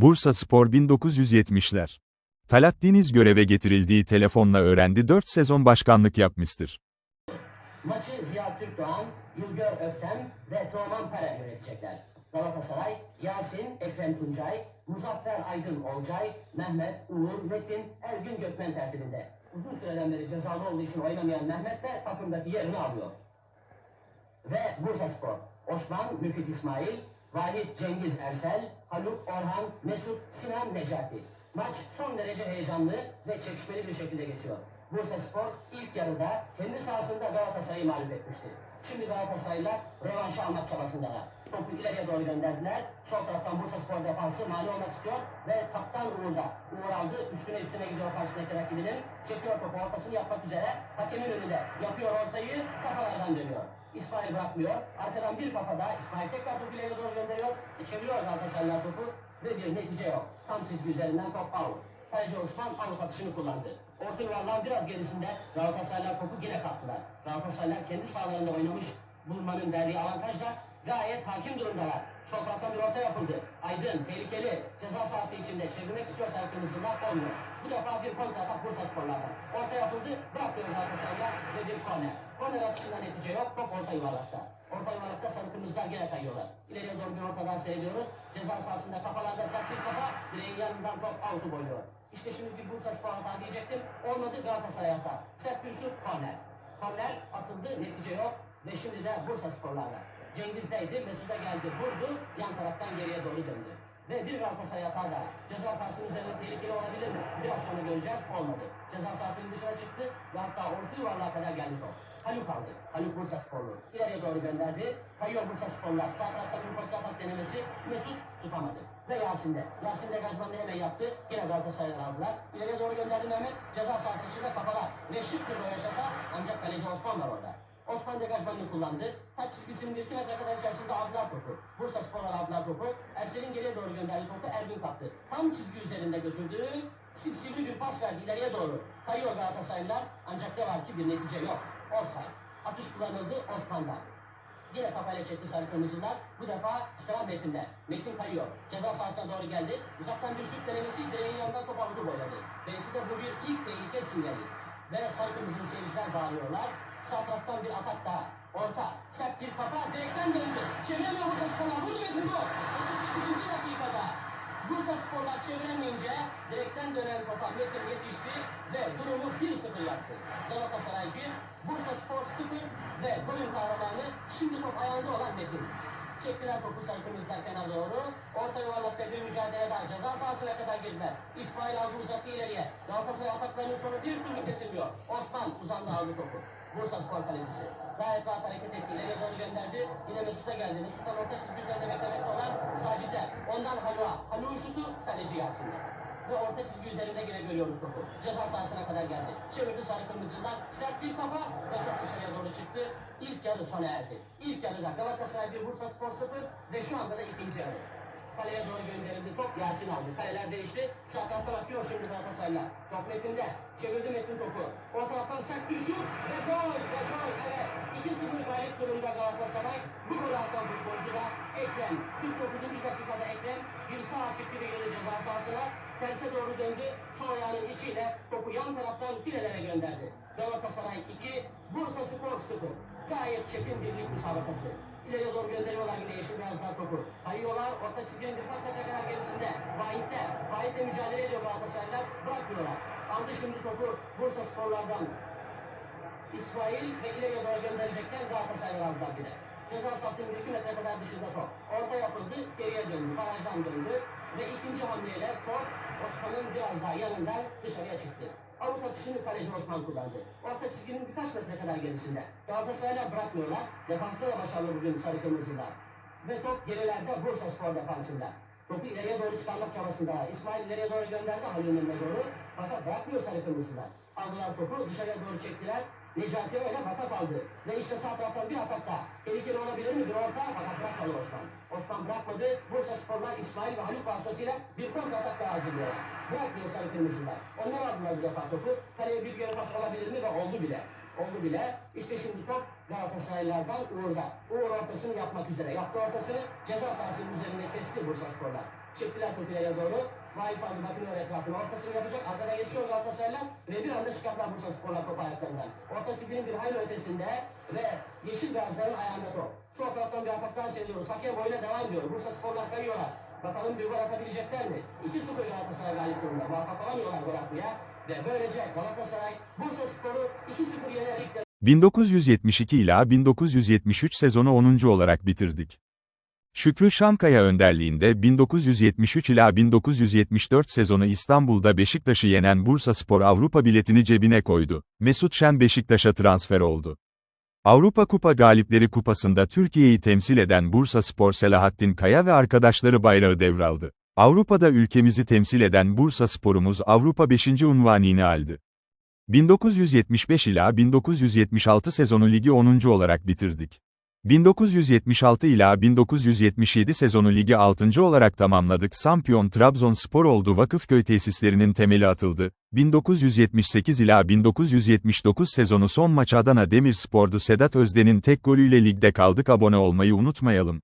Bursa Spor 1970'ler. Talat Deniz göreve getirildiği telefonla öğrendi 4 sezon başkanlık yapmıştır. Maçı Ziya Türkdoğan, Yılgör Ökten ve Teoman Pere yönetecekler. Galatasaray, Yasin, Ekrem Tuncay, Muzaffer Aydın Olcay, Mehmet, Uğur, Metin, Ergün Gökmen tertibinde. Uzun süreden beri cezalı olduğu için oynamayan Mehmet de takımdaki yerini alıyor. Ve Bursa Spor, Osman, Müfit İsmail, Vahit Cengiz Ersel, Haluk Orhan, Mesut, Sinan Necati. Maç son derece heyecanlı ve çekişmeli bir şekilde geçiyor. Bursa Spor ilk yarıda kendi sahasında Galatasaray'ı mağlup etmişti. Şimdi Galatasaraylılar rövanşı almak çabasındalar. Topu ileriye doğru gönderdiler. Sol taraftan Bursa Spor defansı mani olmak istiyor ve kaptan Uğur'da. Uğur aldı. Üstüne üstüne gidiyor karşısındaki rakibinin. Çekiyor topu ortasını yapmak üzere. Hakemin önünde. Yapıyor ortayı. Kafalardan dönüyor. İsmail bırakmıyor. Arkadan bir kafa daha. İsmail tekrar topu ileriye doğru gönderiyor. E, çeviriyor Galatasaraylılar topu. Ve bir netice yok. Tam çizgi üzerinden top out. Kaleci Osman out atışını kullandı. Orta yuvarlağın biraz gerisinde Galatasaraylar topu yine kaptılar. Galatasaraylar kendi sahalarında oynamış bulmanın verdiği avantajla gayet hakim durumdalar. Taraftan bir orta yapıldı. Aydın, tehlikeli, ceza sahası içinde çevirmek istiyor sarı kırmızılar olmuyor. Bu defa bir kontra atak Bursa sporlardan. Orta yapıldı, bırakmıyor Galatasaraylar ve bir korner. Korner atışından netice yok, orta yuvarlakta. Orta yuvarlakta sarı kırmızılar gene kayıyorlar. İleriye doğru bir orta daha seyrediyoruz. Ceza sahasında kafalarda sert bir kafa, direğin yanından top out'u boyuyor. İşte şimdi bir Bursa spor hata diyecektim. Olmadı Galatasaray hata. Sert bir şut, korner. Korner atıldı, netice yok. Ve şimdi de Bursa sporlarda. Cengiz'deydi, Mesut'a geldi, vurdu, yan taraftan geriye doğru döndü. Ve bir Galatasaray hata daha. Ceza sahasının üzerinde tehlikeli olabilir mi? Biraz sonra göreceğiz, olmadı. Ceza sahasının dışına çıktı ve hatta orta yuvarlığa kadar geldi top. Haluk aldı. Haluk Bursa sporlu. İleriye doğru gönderdi. Kayıyor Bursa sporlar. Sağ tarafta bir kontrol atak denemesi. Mesut tutamadı. Ve Yasin'de. Yasin degajmanını hemen yaptı. Yine Galatasaray'dan aldılar. İleriye doğru gönderdi Mehmet. Ceza sahası içinde kafalar. Ve şık bir röveşata ancak kaleci Osman var orada. Osman degajmanını kullandı. Taç çizgisinin bir iki metre kadar içerisinde aldılar topu. Bursa sporlar aldılar topu. Ersel'in geriye doğru gönderdiği topu Ergün kaptı. Tam çizgi üzerinde götürdü. Sivri bir pas verdi ileriye doğru. Kayıyor Galatasaraylılar. Ancak ne var ki bir netice yok. Offside. Atış kullanıldı Osman'dan. Yine kafayla çekti sarı kırmızılar. Bu defa sıra Metin'de. Metin kayıyor. Ceza sahasına doğru geldi. Uzaktan bir şut denemesi direğin yanından top avutu boyladı. Belki de bu bir ilk tehlike sinyali. Ve sarı kırmızılı seyirciler bağırıyorlar. Sağ taraftan bir atak daha. Orta. Sert bir kafa. Direkten döndü. Çeviremiyor Bursa Sporlar. Vurdu Metin bu. 32. dakikada. Bursa Sporlar çeviremeyince direkten dönen topa Metin yetişti ve durumu 1-0 yaptı. Galatasaray 1, Bursa Spor 0 ve golün kahramanı şimdi top ayağında olan Metin. Çektiler topu sarı kırmızılar kenara doğru. Orta yuvarlakta bir mücadele daha. Ceza sahasına kadar girdiler. İsmail aldı uzattı ileriye. Galatasaray ataklarının sonu bir türlü kesilmiyor. Osman uzandı aldı topu. Bursa Spor kalecisi. Gayet rahat hareket etti. İleriye doğru gönderdi. Yine Mesut'a geldi. Mesut'tan orta çizgi üzerinde beklemekte olan Sacit'e. Ondan Haluk'a. Haluk'un şutu kaleci Yasin'de. Ve orta çizgi üzerinde yine görüyoruz topu. Ceza sahasına kadar geldi. Çevirdi sarı kırmızıdan. Sert bir kafa ve top dışarıya doğru çıktı. İlk yarı sona erdi. İlk yarıda Galatasaray 1, Bursa Spor 0 ve şu anda da ikinci yarı. Kaleye doğru gönderildi top Yasin aldı. Kaleler değişti. Sağ taraftan atıyor şimdi Galatasaraylar. Top Metin'de. Çevirdi Metin topu. O taraftan sert bir şut ve gol ve gol. Evet. 2-0 galip durumda Galatasaray. Bu golü atan futbolcu da Ekrem. 49. dakikada Ekrem bir sağ çıktı bir yeri ceza sahasına. Terse doğru döndü. Sol ayağının içiyle topu yan taraftan filelere gönderdi. Galatasaray 2, Bursa Spor 0. Gayet çetin bir lig müsabakası. İleriye doğru gönderiyorlar yine yeşil beyazlar topu. Kayıyorlar, orta çizginin birkaç metre kadar gerisinde. Vahit'te, Vahit'le mücadele ediyor Galatasaraylar, bırakmıyorlar. Aldı şimdi topu Bursa Sporlardan. İsmail ve ileriye doğru gönderecekken Galatasaraylar aldılar bir de. Ceza sahasının bir iki metre kadar dışında top. Orta yapıldı, geriye döndü, barajdan döndü. Ve ikinci hamleyle top Osman'ın biraz daha yanından dışarıya çıktı. Avut atışını kaleci Osman kullandı. Orta çizginin birkaç metre kadar gerisinde. Galatasaraylar bırakmıyorlar. Defansta da başarılı bugün sarı kırmızılar. Ve top gerilerde Bursa Spor defansında. Topu ileriye doğru çıkarmak çabasında. İsmail ileriye doğru gönderdi Halil'in önüne doğru. Fakat bırakmıyor sarı kırmızılar. Aldılar topu dışarıya doğru çektiler. Necati öyle fakat aldı. Ve işte sağ taraftan bir atak daha. Tehlikeli olabilir mi? Bir orta fakat bırakmadı Osman. Osman bırakmadı. Bursa Sporlar İsmail ve Haluk vasıtasıyla bir kontra atak daha hazırlıyorlar. Bırakmıyor sarı kırmızılar. Onlar aldılar bu defa topu. Kaleye bir geri pas olabilir mi? Ve oldu bile. Oldu bile. İşte şimdi top Galatasaraylardan Uğur'da. Uğur ortasını yapmak üzere. Yaptı ortasını ceza sahasının üzerinde kesti Bursa Sporlar. Çıktılar Topila'ya doğru. Aldı bakıyor etrafına. Ortasını yapacak. Arkada geçiyor Galatasaraylar. Ve bir anda çıkarttılar Bursa Spor'la topu ayaklarından. Orta sipinin bir hayli ötesinde ve Yeşil Galatasaray'ın ayağında top. Sol taraftan bir ataktan seyrediyoruz. Hakem oyuna devam ediyor. Bursa Spor'lar kayıyorlar. Bakalım bir gol atabilecekler mi? 2-0 Galatasaray galip durumda. Muvaffak olamıyorlar gol atmaya. Ve böylece Galatasaray Bursa Spor'u 2-0 yenerek 1972 ila 1973 sezonu 10. olarak bitirdik. Şükrü Şamkaya önderliğinde 1973 ila 1974 sezonu İstanbul'da Beşiktaş'ı yenen Bursaspor Avrupa biletini cebine koydu. Mesut Şen Beşiktaş'a transfer oldu. Avrupa Kupa Galipleri Kupası'nda Türkiye'yi temsil eden Bursaspor Selahattin Kaya ve arkadaşları bayrağı devraldı. Avrupa'da ülkemizi temsil eden Bursaspor'umuz Avrupa 5. unvanını aldı. 1975 ila 1976 sezonu ligi 10. olarak bitirdik. 1976 ila 1977 sezonu ligi 6. olarak tamamladık. Sampiyon Trabzonspor oldu. Vakıfköy tesislerinin temeli atıldı. 1978 ila 1979 sezonu son maç Adana Demirspor'du. Sedat Özden'in tek golüyle ligde kaldık. Abone olmayı unutmayalım.